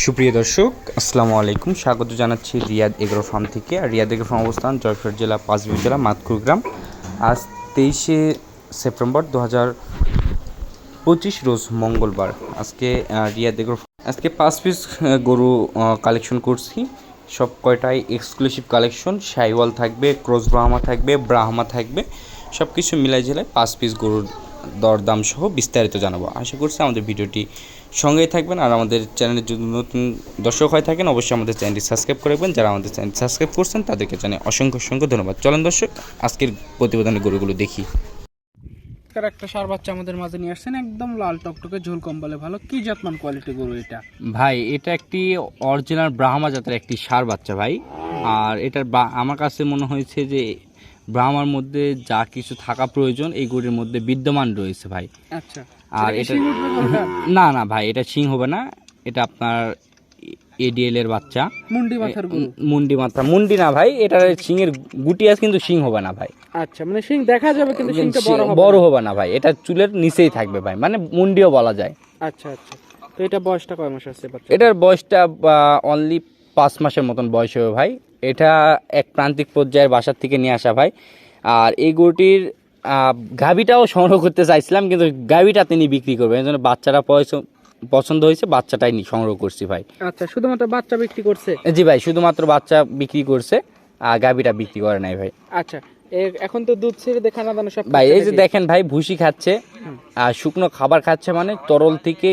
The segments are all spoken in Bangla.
সুপ্রিয় দর্শক, আসসালামু আলাইকুম। স্বাগত জানাচ্ছি রিয়াদ এগ্রো ফার্ম থেকে। আর রিয়াদ এগ্রো ফার্ম অবস্থান জয়পুর জেলা পাঁচবিবি জেলা মাতকুর গ্রাম। আজ তেইশে সেপ্টেম্বর দু হাজার পঁচিশ রোজ মঙ্গলবার। আজকে রিয়াদ এগ্রো আজকে পাঁচ পিস গরু কালেকশন করছি। সব কয়টাই এক্সক্লুসিভ কালেকশন শাইওয়াল থাকবে, ক্রস ব্রাহ্মা থাকবে ব্রাহ্মা থাকবে। সব কিছু মিলাই ঝেলায় পাঁচ পিস গরুর দরদাম সহ বিস্তারিত জানাব। আশা করছি আমাদের ভিডিওটি সঙ্গেই থাকবেন আর আমাদের চ্যানেলে যদি নতুন দর্শক হয়ে থাকেন অবশ্যই আমাদের চ্যানেলটি সাবস্ক্রাইব করে রাখবেন। যারা আমাদের চ্যানেল সাবস্ক্রাইব করছেন তাদেরকে জানাই অসংখ্য অসংখ্য ধন্যবাদ। চলেন দর্শক আজকের প্রতিবেদনের গরুগুলো দেখি। একটা সার বাচ্চা আমাদের মাঝে নিয়ে আসছেন একদম লাল টকটকে ঝোল কম্বলে ভালো। কি জাতমান কোয়ালিটি গরু এটা? ভাই এটা একটি অরিজিনাল ব্রাহ্মা জাতের একটি সার বাচ্চা ভাই। আর এটার বা- আমার কাছে মনে হয়েছে যে ব্রাহ্মার মধ্যে যা কিছু থাকা প্রয়োজন এই গরুর মধ্যে বিদ্যমান রয়েছে ভাই। আচ্ছা। আর এটা? না? না ভাই এটা শিং হবে না। এটা আপনার এডিএল এর বাচ্চা। মুন্ডি মাথার মুন্ডি মাত্রা মুন্ডি না ভাই এটার শিংয়ের গুটি আছে কিন্তু শিং হবে না ভাই। আচ্ছা মানে শিং দেখা যাবে কিন্তু শিংটা বড় হবে বড় না। হবে না ভাই। এটা চুলের নিচেই থাকবে ভাই মানে মুন্ডিও বলা যায়। আচ্ছা আচ্ছা। তো এটা বয়সটা কয় মাস আছে বাচ্চা এটার বয়সটা অনলি পাঁচ মাসের মতন বয়স হবে ভাই। এটা এক প্রান্তিক পর্যায়ের বাসার থেকে নিয়ে আসা ভাই। আর এই গরুটির গাভীটাও সংগ্রহ করতে চাইছিলাম কিন্তু গাভিটা তিনি বিক্রি করবেন। এই জন্য বাচ্চারা পয়স- পছন্দ হয়েছে বাচ্চাটাই নি- সংগ্রহ করছি ভাই। আচ্ছা শুধুমাত্র বাচ্চা বিক্রি করছে? জি ভাই শুধুমাত্র বাচ্চা বিক্রি করছে আর গাভীটা বিক্রি করে নাই ভাই। আচ্ছা এখন তো দুধ ছেড়ে দেখা না দানো সব ভাই এই যে দেখেন ভাই ভুসি খাচ্ছে আর শুকনো খাবার খাচ্ছে মানে তরল থেকে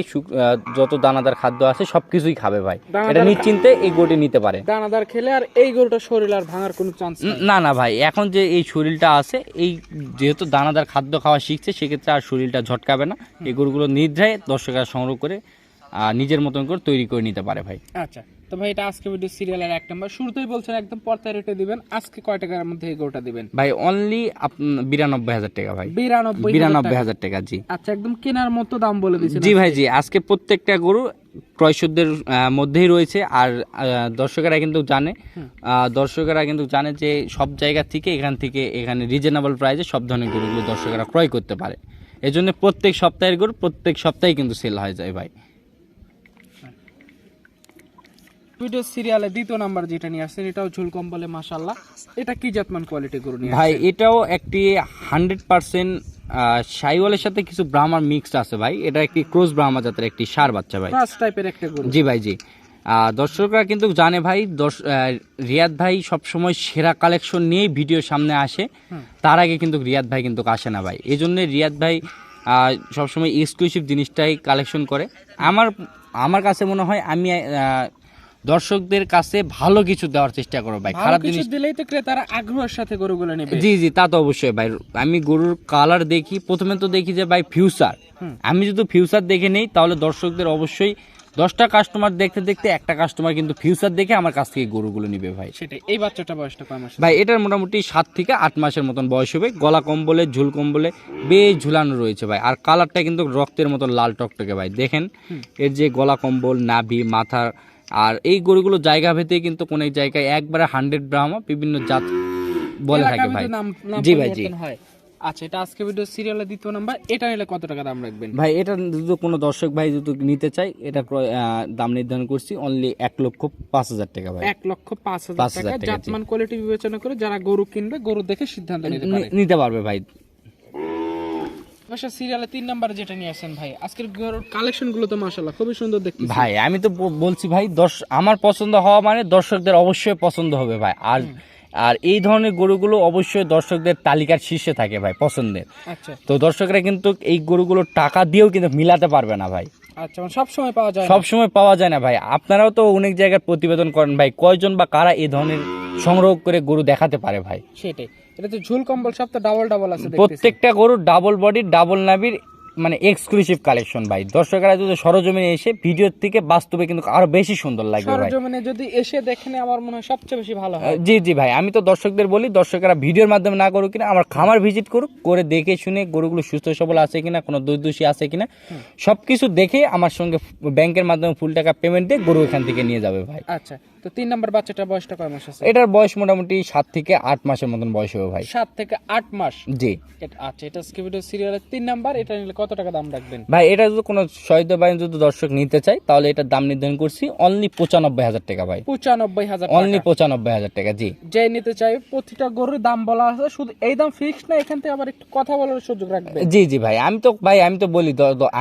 যত দানাদার খাদ্য আছে সব কিছুই খাবে ভাই। এটা নিশ্চিন্তে এই গরুটি নিতে পারে। দানাদার খেলে আর এই গরুটা শরীর আর ভাঙার কোনো চান্স না না ভাই এখন যে এই শরীরটা আছে এই যেহেতু দানাদার খাদ্য খাওয়া শিখছে সেক্ষেত্রে আর শরীরটা ঝটকাবে না। এই গরুগুলো নিদ্রায় দর্শকরা সংগ্রহ করে নিজের মতন করে তৈরি করে নিতে পারে ভাই। আচ্ছা। তো ভাই এটা আজকে ভিডিও সিরিয়ালের এক নম্বর শুরুতেই বলছেন একদম পর্তায় রেটে দিবেন। আজকে কয় টাকার মধ্যে এই গরুটা দিবেন? ভাই অনলি বিরানব্বই হাজার টাকা ভাই। বিরানব্বই বিরানব্বই হাজার টাকা জি। আচ্ছা একদম কেনার মতো দাম বলে দিয়েছেন জি ভাই জি। আজকে প্রত্যেকটা গরু ক্রয়শোধের আহ, মধ্যেই রয়েছে। আর দর্শকেরা কিন্তু জানে দর্শকেরা কিন্তু জানে যে সব জায়গা থেকে এখান থেকে এখানে রিজনেবল প্রাইসে সব ধরনের গরুগুলো দর্শকেরা ক্রয় করতে পারে। এই জন্য প্রত্যেক সপ্তাহের গরু প্রত্যেক সপ্তাহে কিন্তু সেল হয়ে যায় ভাই। ভিডিও সিরিয়ালে দ্বিতীয় নাম্বার যেটা নিয়ে আসছেন এটাও ঝুল কম্বলে মাশাল্লাহ এটা কি জাতমান কোয়ালিটি গরু নিয়ে ভাই এটাও একটি হান্ড্রেড পার্সেন্ট সাথে কিছু ব্রাহ্মার মিক্সড আছে ভাই। এটা একটি ক্রোজ ব্রাহ্মা জাতের একটি সার বাচ্চা ভাই। ক্রস টাইপের একটা গরু। জি ভাই জি। দর্শকরা কিন্তু জানে ভাই রিয়াদ ভাই সবসময় সেরা কালেকশন নিয়েই ভিডিও সামনে আসে। তার আগে কিন্তু রিয়াদ ভাই কিন্তু আসে না ভাই। এই জন্য রিয়াদ ভাই সবসময় এক্সক্লুসিভ জিনিসটাই কালেকশন করে। আমার আমার কাছে মনে হয় আমি দর্শকদের কাছে ভালো কিছু দেওয়ার চেষ্টা করব ভাই খারাপ জিনিস দিলেই তো ক্রেতারা আগ্রহের সাথে গরুগুলো নেবে। জি জি তা তো অবশ্যই ভাই। আমি গরুর কালার দেখি প্রথমে তো দেখি যে ভাই ফিউচার আমি যদি ফিউচার দেখে নেই তাহলে দর্শকদের অবশ্যই দশটা কাস্টমার দেখতে দেখতে একটা কাস্টমার কিন্তু ফিউচার দেখে আমার কাছ থেকে গরুগুলো নিবে ভাই। সেটাই। এই বাচ্চাটা বয়সটা কয় মাস ভাই এটার মোটামুটি সাত থেকে আট মাসের মতন বয়স হবে। গলা কম্বলে ঝুল কম্বলে বেশ ঝুলানো রয়েছে ভাই। আর কালারটা কিন্তু রক্তের মতন লাল টকটকে ভাই। দেখেন এর যে গলা কম্বল নাভি মাথা আর এই গরুগুলো জায়গা ভেদে কিন্তু কোন এক জায়গায় একবারে হান্ড্রেড ব্রাহ্মা বিভিন্ন জাত বলে থাকে ভাই। জি ভাই জি। আচ্ছা এটা আজকে ভিডিও সিরিয়ালের দ্বিতীয় নাম্বার এটা নিলে কত টাকা দাম রাখবেন? ভাই এটা যদি কোনো দর্শক ভাই যদি নিতে চাই এটা দাম নির্ধারণ করছি অনলি এক লক্ষ পাঁচ হাজার টাকা ভাই। এক লক্ষ পাঁচ হাজার টাকা জাতমান কোয়ালিটি বিবেচনা করে যারা গরু কিনবে গরু দেখে সিদ্ধান্ত নিতে পারবে ভাই। অবশ্য সিরিয়ালে তিন নাম্বার যেটা নিয়ে আসেন ভাই আজকের কালেকশনগুলো তো মাশাল্লাহ খুবই সুন্দর দেখতে ভাই আমি তো বলছি ভাই দর্শ আমার পছন্দ হওয়া মানে দর্শকদের অবশ্যই পছন্দ হবে ভাই। আর আর এই ধরনের গরুগুলো অবশ্যই দর্শকদের তালিকার শীর্ষে থাকে ভাই পছন্দের। আচ্ছা। তো দর্শকরা কিন্তু এই গরুগুলো টাকা দিয়েও কিন্তু মিলাতে পারবে না ভাই। আচ্ছা মানে সব সময় পাওয়া যায় না। সব সময় পাওয়া যায় না ভাই। আপনারাও তো অনেক জায়গায় প্রতিবেদন করেন ভাই কয়জন বা কারা এই ধরনের সংগ্রহ করে গরু দেখাতে পারে ভাই। সেটাই। এটা তো ঝুল কম্বল সব তো ডাবল ডাবল আছে প্রত্যেকটা গরু ডাবল বডি ডাবল নাভির মানে এক্সক্লুসিভ কালেকশন ভাই। দর্শকরা যদি সরজমিনে এসে ভিডিওর থেকে বাস্তবে কিন্তু আরও বেশি সুন্দর লাগবে ভাই। সরজমিনে যদি এসে দেখেন আমার মনে হয় সবচেয়ে বেশি ভালো হয়। জি জি ভাই। আমি তো দর্শকদের বলি দর্শকরা ভিডিওর মাধ্যমে না করুক কিনা আমার খামার ভিজিট করুক করে দেখে শুনে গরুগুলো সুস্থ সবল আছে কিনা কোনো দুই দোষী আছে কিনা সবকিছু দেখে আমার সঙ্গে ব্যাংকের মাধ্যমে ফুল টাকা পেমেন্ট দিয়ে গরু এখান থেকে নিয়ে যাবে ভাই। আচ্ছা তো তিন নাম্বার বাচ্চাটার বয়সটা কয় মাস আছে? এটার বয়স মোটামুটি সাত থেকে আট মাসের মতন বয়স হবে ভাই। সাত থেকে আট মাস? জি। আচ্ছা এটা স্কিভিডো সিরিয়ালের তিন নাম্বার এটা নিলে কত কত টাকা দাম রাখবেন? ভাই এটা যদি কোনো শহীদ বাহিনী যদি দর্শক নিতে চায় তাহলে এটার দাম নির্ধারণ করছি অনলি পঁচানব্বই হাজার টাকা ভাই। পঁচানব্বই হাজার অনলি পঁচানব্বই হাজার টাকা জি। যে নিতে চাই প্রতিটা গরুর দাম বলা আছে শুধু এই দাম ফিক্স না এখান থেকে আবার একটু কথা বলার সুযোগ রাখবে জি জি ভাই আমি তো ভাই আমি তো বলি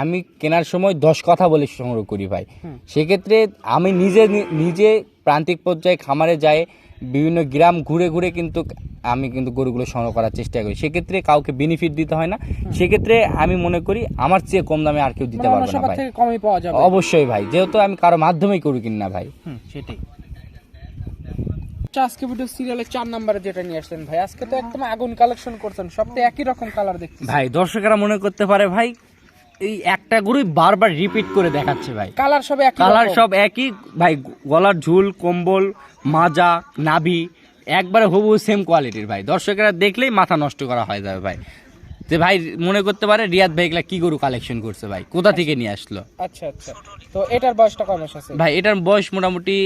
আমি কেনার সময় দশ কথা বলে সংগ্রহ করি ভাই। সেক্ষেত্রে আমি নিজে নিজে প্রান্তিক পর্যায়ে খামারে যাই বিভিন্ন গ্রাম ঘুরে ঘুরে কিন্তু আমি কিন্তু গরুগুলো সংগ্রহ করার চেষ্টা করি। সেক্ষেত্রে কাউকে বেনিফিট দিতে হয় না। সেক্ষেত্রে আমি মনে করি আমার চেয়ে কম দামে আর কেউ দিতে মানে পারবে না ভাই। থেকে কমই পাওয়া যাবে। অবশ্যই ভাই যেহেতু আমি কারও মাধ্যমেই করি কিনা ভাই। সেটাই। আচ্ছা, আজকে ভিডিও সিরিয়ালে চার নাম্বারে যেটা নিয়ে আসছেন ভাই আজকে তো একদম আগুন কালেকশন করছেন সব তো একই রকম কালার দেখছি ভাই দর্শকেরা মনে করতে পারে ভাই এই একটা গরুই বারবার রিপিট করে দেখাচ্ছে ভাই। কালার সব একই কালার সব একই ভাই গলার ঝুল কম্বল মাজা নাভি একবারে হবু সেম কোয়ালিটির ভাই। দর্শকেরা দেখলেই মাথা নষ্ট করা হয়ে যাবে ভাই। যে ভাই মনে করতে পারে রিয়াদ ভাই এগুলা কি গরু কালেকশন করছে ভাই? কোথা থেকে নিয়ে আসলো? আচ্ছা আচ্ছা। তো এটার বয়সটা কয় মাস আছে? ভাই এটার বয়স মোটামুটি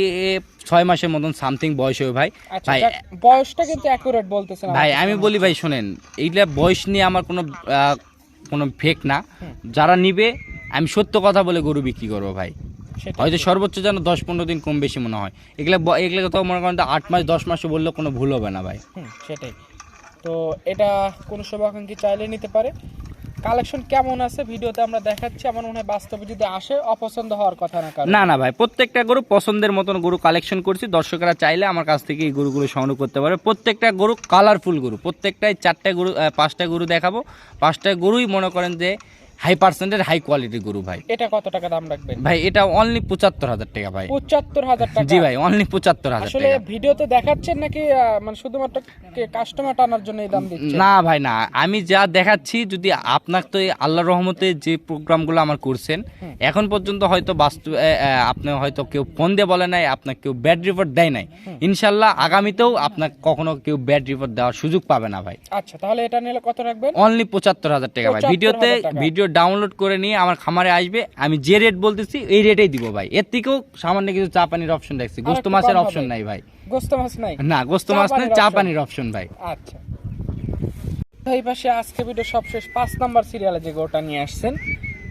ছয় মাসের মতন সামথিং বয়স হবে ভাই। আচ্ছা ভাই বয়সটা কিন্তু অ্যাকুরেট বলতেছেন ভাই আমি বলি ভাই শোনেন এইগুলা বয়স নিয়ে আমার কোনো কোনো ফেক না। যারা নিবে আমি সত্য কথা বলে গরু বিক্রি করব ভাই। হয়তো সর্বোচ্চ যেন দশ পনেরো দিন কম বেশি মনে হয়। এগুলো এগুলো তো মনে করেন আট মাস দশ মাসে বললে কোনো ভুল হবে না ভাই। সেটাই। তো এটা কোন শুভাকাঙ্ক্ষী চাইলে নিতে পারে। কালেকশন কেমন আছে ভিডিওতে আমরা দেখাচ্ছি। আমার মনে হয় বাস্তবে যদি আসে অপছন্দ হওয়ার কথা না কারণ না না ভাই প্রত্যেকটা গরু পছন্দের মতন গরু কালেকশন করছি। দর্শকরা চাইলে আমার কাছ থেকে এই গরুগুলো সংগ্রহ করতে পারে প্রত্যেকটা গরু কালারফুল গরু। প্রত্যেকটাই চারটা গরু পাঁচটা গরু দেখাবো। পাঁচটা গরুই মনে করেন যে হাই পার্সেন্টের হাই কোয়ালিটির গরু ভাই। এটা কত টাকা দাম রাখবেন? ভাই এটা অনলি পঁচাত্তর হাজার টাকা ভাই। পঁচাত্তর হাজার টাকা? জি ভাই অনলি পঁচাত্তর হাজার আসলে ভিডিওতে দেখাচ্ছেন নাকি মানে শুধুমাত্র কাস্টমার টানার জন্য এই দাম দিচ্ছে না ভাই না। আমি যা দেখাচ্ছি যদি আপনার তো আল্লাহ রহমতে যে প্রোগ্রামগুলো আমার করছেন এখন পর্যন্ত হয়তো বাস্তব এ, আপনি হয়তো কেউ ফোন দিয়ে বলে নাই আপনার কেউ ব্যাড রিপোর্ট দেয় নাই। ইনশাল্লাহ আগামীতেও আপনার কখনো কেউ ব্যাড রিপোর্ট দেওয়ার সুযোগ পাবে না ভাই। আচ্ছা তাহলে এটা নিলে কত রাখবেন? অনলি পঁচাত্তর হাজার টাকা ভাই। 75,000 ভিডিওতে ভিডিও ডাউনলোড করে নিয়ে আমার খামারে আসবে। আমি যে রেট বলতেছি এই রেটেই দিব ভাই। এর থেকেও সামান্য কিছু চা পানির অপশন দেখছি। গোস্ত মাছের অপশন নাই ভাই। গোস্ত মাছ নাই? না গোস্ত মাছ নেই চা পানির অপশন ভাই। আচ্ছা। এই পাশে আজকে ভিডিও সবশেষ পাঁচ নাম্বার সিরিয়ালে যে গোটা নিয়ে আসছেন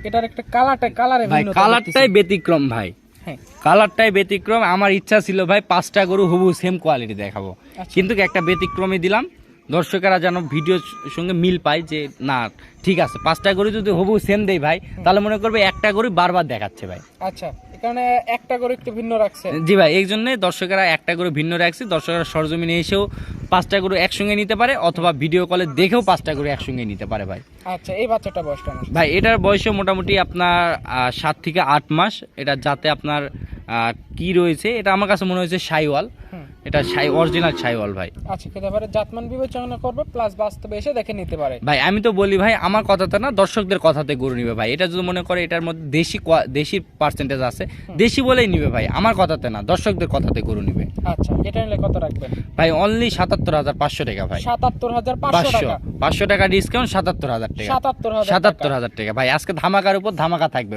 এটার একটা কালারটা কালারে ভাই কালারটাই ব্যতিক্রম ভাই। হ্যাঁ। কালারটাই ব্যতিক্রম। আমার ইচ্ছা ছিল ভাই পাঁচটা গরু হুবু সেম কোয়ালিটি দেখাবো। আচ্ছা। কিন্তু একটা ব্যতিক্রমই দিলাম। দর্শকেরা যেন ভিডিওর সঙ্গে মিল পায় যে না ঠিক আছে পাঁচটা গরু যদি হুবু সেম দেই ভাই তাহলে মনে করবে একটা গরু বারবার দেখাচ্ছে ভাই। আচ্ছা এখানে একটা করে একটু ভিন্ন রাখছে। জি ভাই এই জন্য দর্শকেরা একটা গরু ভিন্ন রাখছি। দর্শকেরা সরজমিনে এসেও পাঁচটা গরু একসঙ্গে নিতে পারে অথবা ভিডিও কলে দেখেও পাঁচটা গরু একসঙ্গে নিতে পারে ভাই। আচ্ছা এই বাচ্চাটা বয়স কেমন? ভাই এটার বয়সে মোটামুটি আপনার সাত থেকে আট মাস। এটা যাতে আপনার কি রয়েছে এটা আমার কাছে মনে হয়েছে সাইওয়াল। এটা সাই অরিজিনাল ভাই। আচ্ছা খেতে পারে জাতমান বিবেচনা করবে প্লাস বাস্তবে এসে দেখে নিতে পারে। ভাই আমি তো বলি ভাই আমার কথাতে না দর্শকদের কথাতে গরু নিবে ভাই। এটা যদি মনে করে এটার মধ্যে দেশি দেশি পার্সেন্টেজ আছে। দেশি বলেই নিবে ভাই আমার কথাতে না দর্শকদের কথাতে গরু নিবে। আচ্ছা এটা নিলে কত রাখবেন? ভাই অনলি সাতাত্তর হাজার পাঁচশো টাকা ভাই। সাতাত্তর হাজার পাঁচশো পাঁচশো টাকা। ডিসকাউন্ট সাতাত্তর হাজার টাকা। সাতাত্তর সাতাত্তর হাজার টাকা। ভাই আজকে ধামাকার উপর ধামাকা থাকবে।